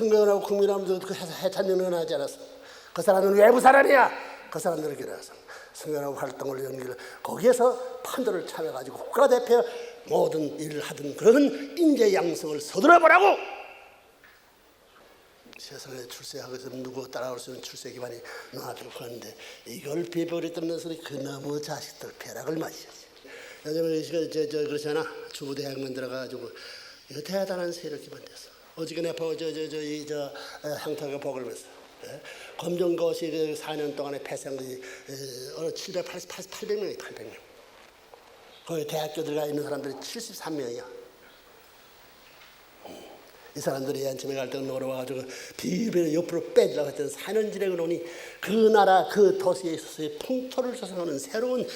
승명하고 국민함도 그 해찬연은 하지 않았어. 그 사람은 외부 사람이야. 그 사람들을 길어서 승명하고 활동을 연기를 거기에서 판도를 참여가지고 국가대표 모든 일을 하던 그런 인재 양성을 서둘러 보라고. 세상에 출세하고 있으면 누구 따라올 수 있는 출세 기반이 나와주고 하는데 이걸 비버렸다는 소리 그놈의 자식들 벼락을 맞이야지. 요즘에 저, 저, 저 그렇잖아 주부대학만 들어가가지고 이거 대단한 세력이 만들었어. 어저께 내가 저저저 이저 향토가 복을 봤어. 예? 검정고시 그 4년 동안에 어, 어느 780, 800명이 800명. 거기 대학교 들어가 있는 사람들이 73명이야. 이 사람들이 안침에 갈때 놀러와가지고 비비를 옆으로 빼주려고 했던 사년지랭을 오니 그 나라 그 도시에 있어서의 풍토를 조성하는 새로운 어,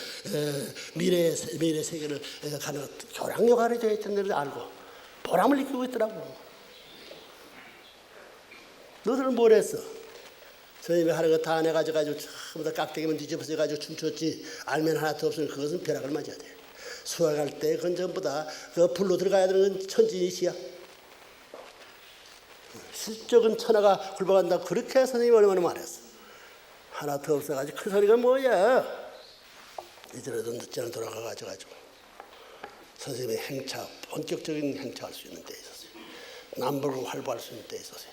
미래 미래 세계를 어, 가는 교량 역할이 되어 있던 걸 알고 보람을 느끼고 있더라고. 너들은 뭘 했어? 선생님이 하는 거 다 내가지고 가지고 전부 다 깍대기만 뒤집어서 가지고 춤췄지 알면 하나도 없으면 그것은 벼락을 맞아야 돼. 수학할 때 그건 전부 다그 불로 들어가야 되는 건 천지이시야. 실적은 천하가 굴러간다 그렇게 선생님이 얼마나 말했어 하나 더 없어가지고 큰 소리가 뭐야 이제라도 늦지 않아 돌아가가지고 가지고 선생님의 행차 본격적인 행차할 수 있는 데 있었어요 남북을 활보할 수 있는 데 있었어요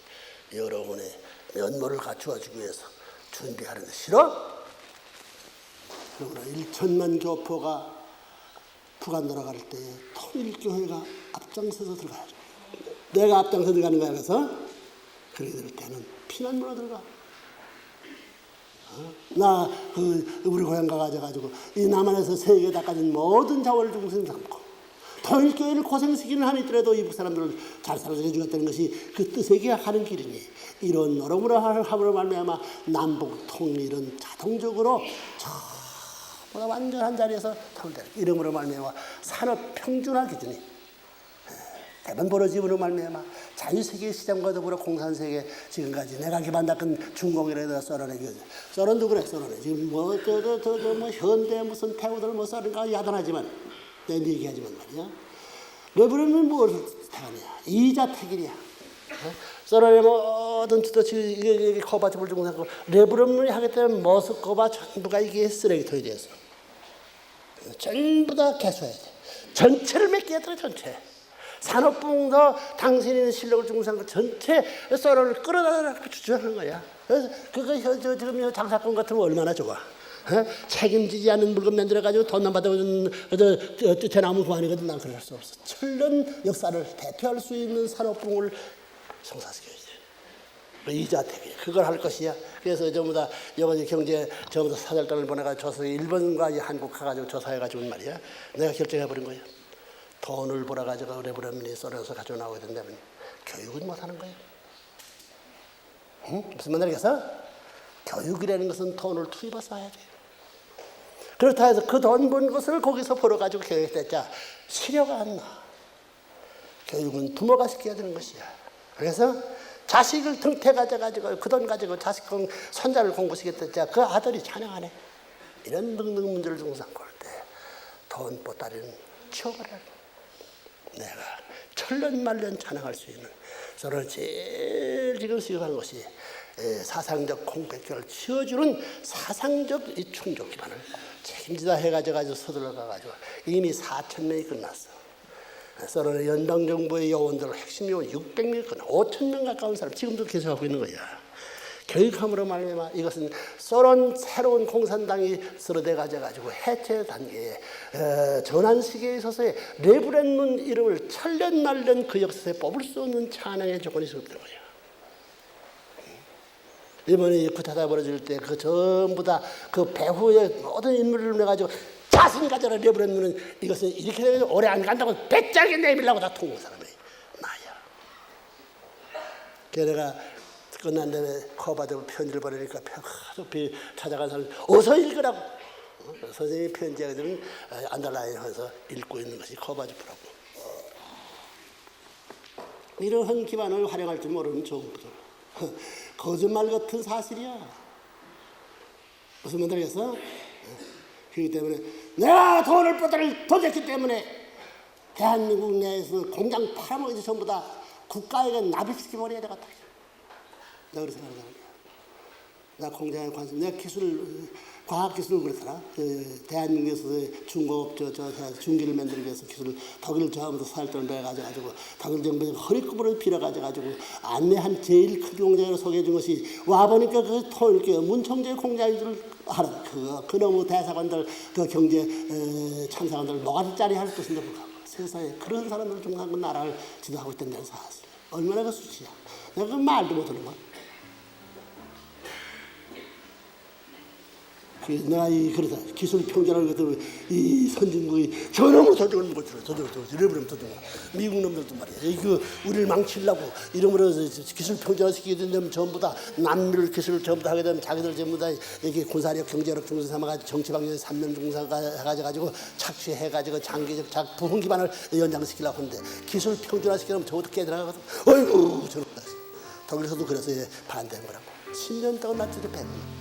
여러분의 면모를 갖추어주기 위해서 준비하는 데 싫어? 그러나 1천만 교포가 북한 돌아갈 때 통일교회가 앞장서서 들어가야죠 내가 앞장서 들어가는 거야 그래서 그렇게 될 때는 피난문으로 들어가. 어? 나 그 우리 고향 가가지고 이 남한에서 세계에다 가진 모든 자원을 중심 삼고 통일교회를 고생시키는 한이 있더라도 이북 사람들을 잘 살아서 해주겠다는 것이 그 뜻에 기하는 길이니 이런 노력으로 함으로 말미암아 남북 통일은 자동적으로 저보다 완전한 자리에서 통일될 이름으로 말미암아 산업 평준화 기준이 대만 벌어짐으로 말미암아 자유세계 시장과 더불어 공산세계 지금까지 내가 기반 닦은 중공이라도 썰어내 기 썰은도 그래 썰어내 지금 뭐저저저뭐 현대 무슨 태우들 뭐 썰은가 야단하지만 내 얘기하지만 말이야. 레브론은 뭘 택하냐 이자 택일이야 썰어내 모든 주도치 커바집을 주고 사고 레브론이 하겠다면 머스코바 전부가 이게 쓰레기통이 되었어. 전부 다 개수해야 돼. 전체를 맺게 했더라 전체. 산업부도 당신의 실력을 중상한 거 전체 썰어를 끌어다가 주장하는 거야. 그래서 그거 저, 지금 장사건 같으면 얼마나 좋아. 어? 책임지지 않는 물건 만들어가지고 돈만 받아오는 대나무 구한이거든. 난 그럴 수 없어. 철른 역사를 대표할 수 있는 산업붕을 성사시켜야지. 대비 그걸 할 것이야. 그래서 전부 다 이번에 경제 전부 다 사절단을 보내가지고 조사 일본과 한국 가가지고 조사해가지고 말이야. 내가 결정해버린 거야. 돈을 벌어가지고 레브레민이 썰어서 가지고 나오게 된다면 교육은 못하는 거예요. 응? 무슨 말 알겠어? 교육이라는 것은 돈을 투입해서 해야 돼요. 그렇다 해서 그 돈 번 것을 거기서 벌어가지고 교육했자 실효가 안 나. 교육은 부모가 시켜야 되는 것이야. 그래서 자식을 등태 가져가지고 그 돈 가지고 자식 손자를 공부시켰다 그 아들이 찬양하네. 이런 등등 문제를 두고 삼고 할때돈 보따리는 치워버려야 돼. 내가 천년만년 찬양할 수 있는 저를 제일 지금 수행하는 것이 사상적 공백기를 치워주는 사상적 이 충족 기반을 책임지다 해가지고 서둘러 가지고 이미 4천 명이 끝났어. 서로 연방 정부의 요원들 핵심 요원 600명이 끝나 5천 명 가까운 사람 지금도 계속하고 있는 거야. 교육함으로 말미암아 이것은 소련 새로운 공산당이 서로돼 가져가지고 해체 단계에 어, 전환 시기에 있어서의 레브렌문 이름을 천년 말년 그 역사에 뽑을 수 없는 찬양의 조건이 있었던 거예요. 이번에 구타다 벌어질 때 그 전부 다 그 배후의 모든 인물을 내가지고 자신 가져라 레브렌문은 이것은 이렇게 되면 오래 안 간다고 배짱게 내밀라고 다 통한 사람이 나야. 그래가 끝난 다음에 커버되고 편지를 보내니까 급히 찾아간 사람 어서 읽으라고 어? 선생님이 편지하게 되면 안달나게 해서 읽고 있는 것이 커버지프라고 이러한 기반을 활용할 줄 모르는 정부들 거짓말 같은 사실이야 무슨 말인지 알겠어? 그렇기 때문에 내가 돈을 뻗을 도졌기 때문에 대한민국 내에서 공장 팔아먹이지 전부 다 국가에게 납입시켜버려야 되겠다 내가 그렇게 생각하는 거야. 나 공장에 관심, 내가 기술, 과학 기술을 그랬더라. 그 대한민국에서 중공업, 저, 저, 저 중기를 만들기 위해서 기술을 독일 처음부터 살돈을 내가지고 독일 정부에서 허리급으로 빌어가지고 안내한 제일 큰 공장을 소개해 준 것이 와 보니까 그 토, 이렇게 문청재 공장인 줄 알아. 그, 그놈의 대사관들, 그 경제 에, 참사관들 뭐가 짜리 할 것인데 불구하고 세상에 그런 사람들 중간 그 나라를 지도하고 있던 데서 얼마나 그 수치야. 내가 그 말도 못하는 거야. 그 내가 이 그러다. 기술 평전을 것들 이 선진국이 저놈의 저쪽을 못 들어. 저쪽을 저쪽 이래버리면 저쪽 미국 놈들도 말이야. 이거 우리를 망치려고 이러므로 기술 평전을 시키게 되면 전부 다 남미를 기술을 전부 다 하게 되면 자기들 전부 다 이게 군사력 경제력 중심 삼아가지고 정치 방향 삼면 중사가 해가지고 착취해 가지고 장기적 작 부흥 기반을 연장시키려고 하는데 기술 평준화 시키려면 저것도 깨들어가거든. 어이구 저런 독일에서도 그래서 반대한 거라고. 10년 동안 나치를 배고